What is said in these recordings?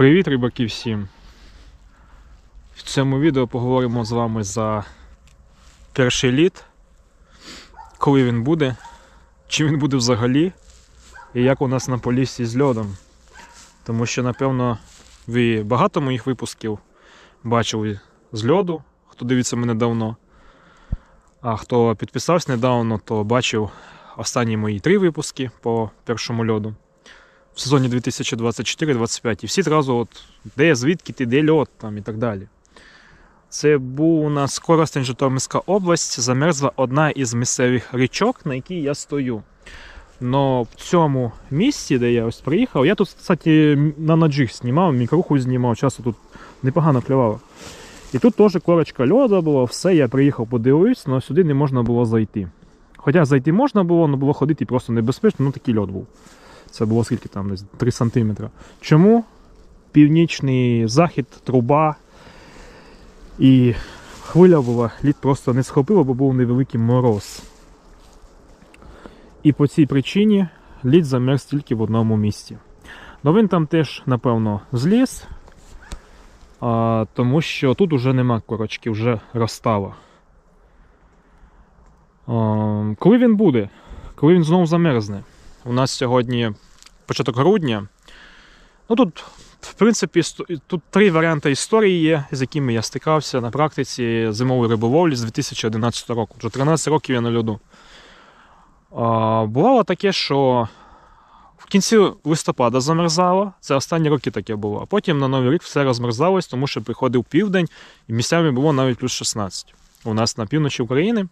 Привіт, рибаки всім! В цьому відео поговоримо з вами за перший літ, коли він буде, чи він буде взагалі, і як у нас на полісі з льодом. Тому що, напевно, ви багато моїх випусків бачили з льоду, хто дивиться мене давно. А хто підписався недавно, то бачив останні мої три випуски по першому льоду в сезоні 2024-25. І всі одразу, от, де, звідки ти, де льот там і так далі. Це був у нас Коростень Житомирська область, замерзла одна із місцевих річок, на якій я стою. Но в цьому місці, де я ось приїхав, я тут, кстати, на наджих знімав, мікруху знімав, часу тут непогано клювало. І тут теж корочка льоду була, все, я приїхав, подивився, але сюди не можна було зайти. Хоча зайти можна було, але було ходити просто небезпечно, ну такий льод був. Це було скільки там, десь 3 см. Чому? Північний захід, труба. І хвиля була, лід просто не схопило, бо був невеликий мороз. І по цій причині лід замерз тільки в одному місці. Но він там теж, напевно, зліз, а, тому що тут вже нема корочки, вже розстало. А, коли він буде? Коли він знову замерзне? У нас сьогодні початок грудня. Ну тут, в принципі, тут три варіанти історії є, з якими я стикався на практиці зимової риболовлі з 2011 року. Вже 13 років я на льоду. А, бувало таке, що в кінці листопада замерзало. Це останні роки таке було. А потім на Новий рік все розмерзалось, тому що приходив південь, і місцями було навіть плюс 16. У нас на півночі України.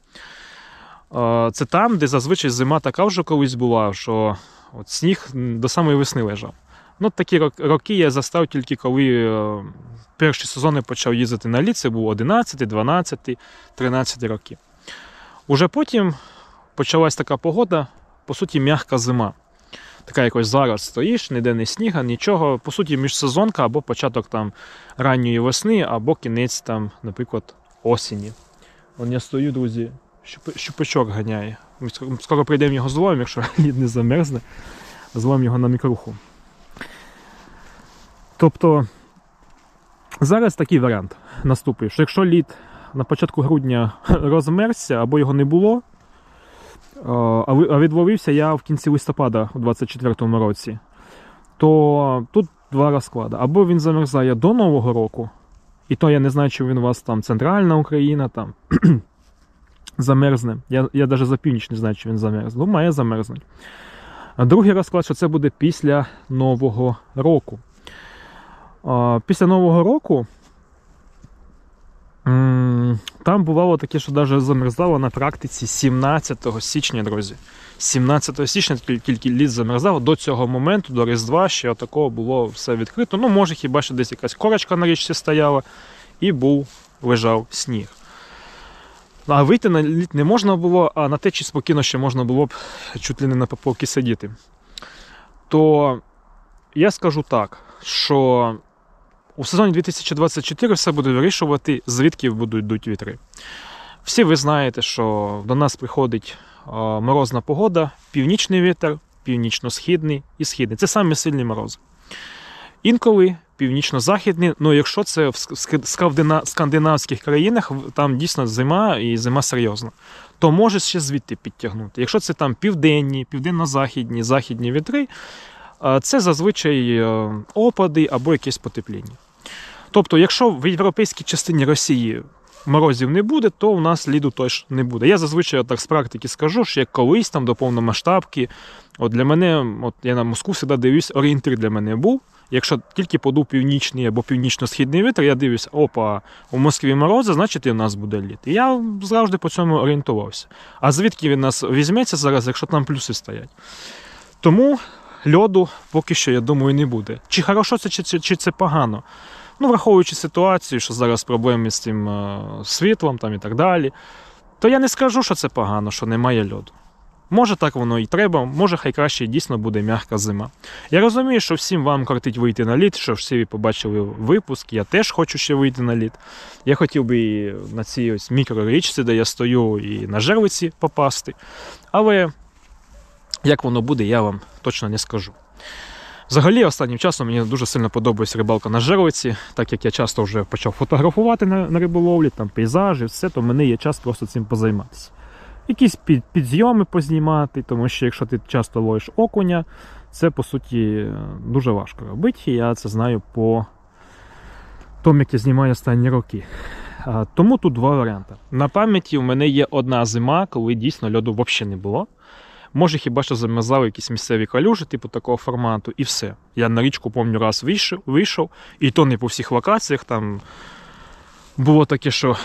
А, Це там, де зазвичай зима така вже колись була, що от сніг до самої весни лежав. Ну, такі роки я застав тільки коли е, перші сезони почав їздити на лід, це був 11, 12, 13 роки. Уже потім почалась така погода, по суті, м'яка зима. Така якось зараз стоїш, ніде не сніга, нічого. По суті, міжсезонка або початок там ранньої весни, або кінець там, наприклад, осені. Вон я стою, друзі, щупачок ганяє. Ми Скоро прийдемо його зловимо, якщо лід не замерзне. Зловимо його на мікруху. Тобто зараз такий варіант наступив, що якщо лід на початку грудня розмерзся або його не було, а відловився я в кінці листопада у 24-му році, то тут два розклади. Або він замерзає до Нового року, і то я не знаю, чи він у вас там центральна Україна, там замерзне. Я, я навіть за північ не знаю, чи він замерзне. Ну, має замерзнути. А другий розклад, що це буде після Нового року. Після Нового року там бувало таке, що навіть замерзало на практиці 17 січня, друзі. 17 січня тільки лід замерзав. До цього моменту, до Різдва, ще такого було все відкрито. Ну, може, хіба що десь якась корочка на річці стояла, і був, лежав сніг. А вийти на лід не можна було, а на течі спокійно ще можна було б чуть ли не на поповки сидіти. То я скажу так, що у сезоні 2024 все буде вирішувати, звідки будуть йдуть вітри. Всі ви знаєте, що до нас приходить морозна погода, північний вітер, північно-східний і східний. Це самі сильні морози. Інколи північно-західний, ну якщо це в ск- ск- скандина- скандинавських країнах, там дійсно зима і зима серйозна, то може ще звідти підтягнути. Якщо це там південні, південно-західні, західні вітри, це зазвичай е, опади або якесь потепління. Тобто, якщо в європейській частині Росії морозів не буде, то у нас ліду теж не буде. Я зазвичай так з практики скажу, що як колись там до повномасштабки, от для мене, от я на Москву завжди дивлюсь, орієнтир для мене був. Якщо тільки подув північний або північно-східний вітер, я дивлюся, опа, у Москві морози, значить і в нас буде лід. І я завжди по цьому орієнтувався. А звідки він нас візьметься зараз, якщо там плюси стоять? Тому льоду поки що, я думаю, не буде. Чи хорошо це, чи, чи, це погано? Ну, враховуючи ситуацію, що зараз проблеми з цим е, світлом там і так далі, то я не скажу, що це погано, що немає льоду. Може так воно і треба, може хай краще дійсно буде м'яка зима. Я розумію, що всім вам кортить вийти на лід, що всі побачили випуск. Я теж хочу ще вийти на лід. Я хотів би і на цій ось мікрорічці, де я стою, і на жерлиці попасти. Але як воно буде, я вам точно не скажу. Взагалі, останнім часом мені дуже сильно подобається рибалка на жерлиці, так як я часто вже почав фотографувати на, на риболовлі, там пейзажі, все, то в мене є час просто цим позайматися. Якісь під, підзйоми познімати, тому що якщо ти часто ловиш окуня, це по суті дуже важко робити. І я це знаю по тому, як я знімаю останні роки. Тому тут два варіанти. На пам'яті у мене є одна зима, коли дійсно льоду взагалі не було. Може, хіба що замерзали якісь місцеві калюжі, типу такого формату, і все. Я на річку, пам'ятаю, раз вийшов, вийшов, і то не по всіх локаціях. Там було таке, що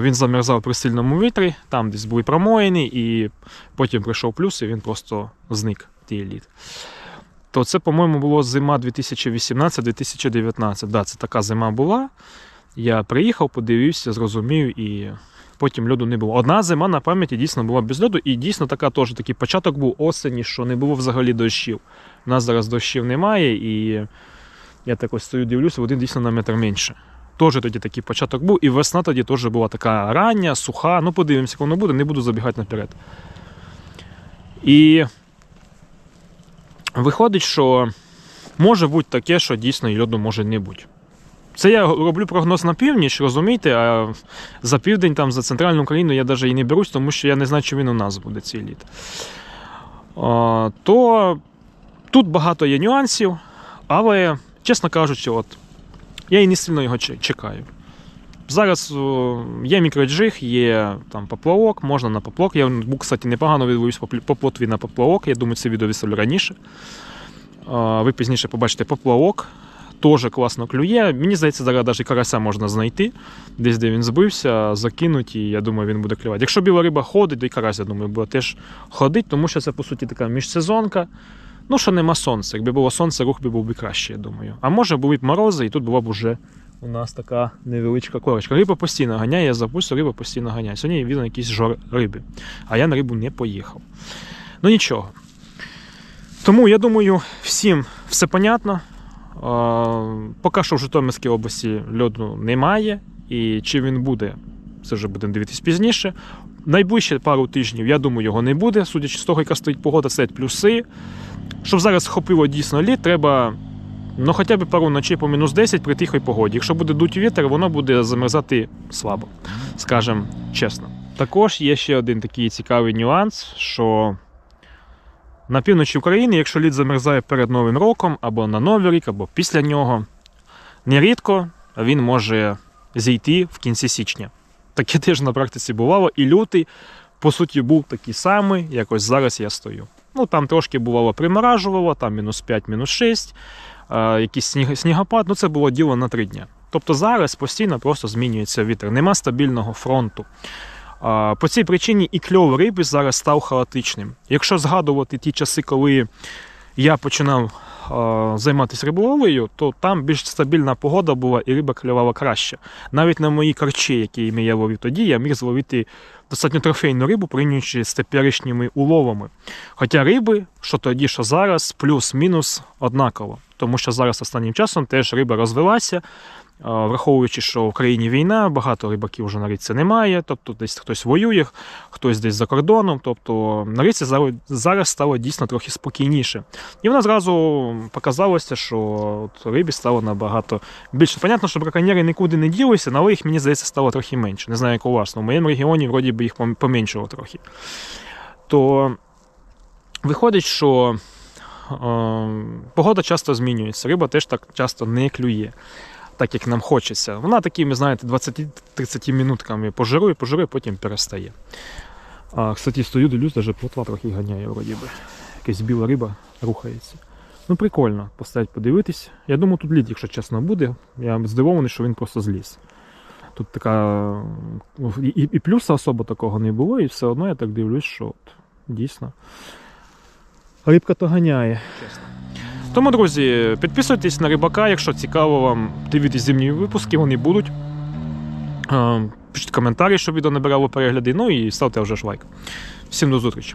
він замерзав при сильному вітрі, там десь були промоїни, і потім прийшов плюс, і він просто зник, тій лід. То це, по-моєму, було зима 2018-2019. Да, це така зима була. Я приїхав, подивився, зрозумів і потім льоду не було. Одна зима на пам'яті дійсно була без льоду, і дійсно така теж такий початок був осені, що не було взагалі дощів. У нас зараз дощів немає, і я так ось стою, дивлюся, води дійсно на метр менше. Теж тоді такий початок був, і весна тоді теж була така рання, суха. Ну, подивимося, як воно буде, не буду забігати наперед. І виходить, що може бути таке, що дійсно і льоду може не бути. Це я роблю прогноз на північ, розумієте, а за південь, там, за центральну Україну я навіть і не берусь, тому що я не знаю, чи він у нас буде цей літ. То тут багато є нюансів, але, чесно кажучи, от, я і не сильно його чекаю. Зараз є мікроджиг, є там поплавок, можна на поплавок. Я був, кстати, непогано відвоюсь по плотві на поплавок. Я думаю, це відео виставлю раніше. Ви пізніше побачите поплавок. Теж класно клює. Мені здається, зараз навіть карася можна знайти. Десь де він збився, закинуть, і я думаю, він буде клювати. Якщо біла риба ходить, то і карась, я думаю, буде теж ходити, тому що це, по суті, така міжсезонка. Ну, що нема сонця. Якби було сонце, рух би був би краще, я думаю. А може були б морози, і тут була б уже у нас така невеличка корочка. Риба постійно ганяє, я запустив, риба постійно ганяє. Сьогодні видно якийсь жор риби. А я на рибу не поїхав. Ну нічого. Тому я думаю, всім все понятно. Поки що в Житомирській області льоду немає. І чи він буде, це вже будемо дивитись пізніше. Найближче пару тижнів, я думаю, його не буде, судячи з того, яка стоїть погода, це плюси. Щоб зараз схопило дійсно лід, треба ну, хоча б пару ночей по мінус 10 при тихій погоді. Якщо буде дуть вітер, воно буде замерзати слабо, скажемо чесно. Також є ще один такий цікавий нюанс, що на півночі України, якщо лід замерзає перед Новим роком, або на Новий рік, або після нього, нерідко він може зійти в кінці січня. Таке теж на практиці бувало, і лютий, по суті, був такий самий, як ось зараз я стою. Ну там трошки бувало приморажувало, там мінус 5, мінус 6, е, якийсь сніг, снігопад, ну це було діло на 3 дня. Тобто зараз постійно просто змінюється вітер, нема стабільного фронту. А, По цій причині і кльов риби зараз став хаотичним. Якщо згадувати ті часи, коли я починав займатися риболовлею, то там більш стабільна погода була і риба клювала краще. Навіть на мої карчі, які я ловив тоді, я міг зловити достатньо трофейну рибу, порівнюючи з теперішніми уловами. Хоча риби, що тоді, що зараз, плюс-мінус однаково. Тому що зараз останнім часом теж риба розвелася. Враховуючи, що в країні війна, багато рибаків вже на річці немає, тобто десь хтось воює, хтось десь за кордоном. Тобто на річці зараз- стало дійсно трохи спокійніше. І вона зразу показалося, що от рибі стало набагато більше. Понятно, що браконьєри нікуди не ділися, але їх, мені здається, стало трохи менше. Не знаю, як у вас, але в моєму регіоні вроді би їх пом- поменшало трохи. То виходить, що е, погода часто змінюється, риба теж так часто не клює так як нам хочеться. Вона такими, знаєте, 20-30 минутками пожирує, пожирує, потім перестає. А, кстати, стою, дивлюсь, навіть плотва трохи ганяє, вроді би. Якась біла риба рухається. Ну, прикольно, поставити подивитись. Я думаю, тут лід, якщо чесно, буде. Я здивований, що він просто зліз. Тут така. ну, і, і плюса особо такого не було, і все одно я так дивлюсь, що от, дійсно. Рибка то ганяє. Чесно. Тому, друзі, підписуйтесь на рибака, якщо цікаво вам дивитись зимні випуски, вони будуть. Е, Пишіть коментарі, щоб відео набирало перегляди. Ну і ставте вже ж лайк. Всім до зустрічі!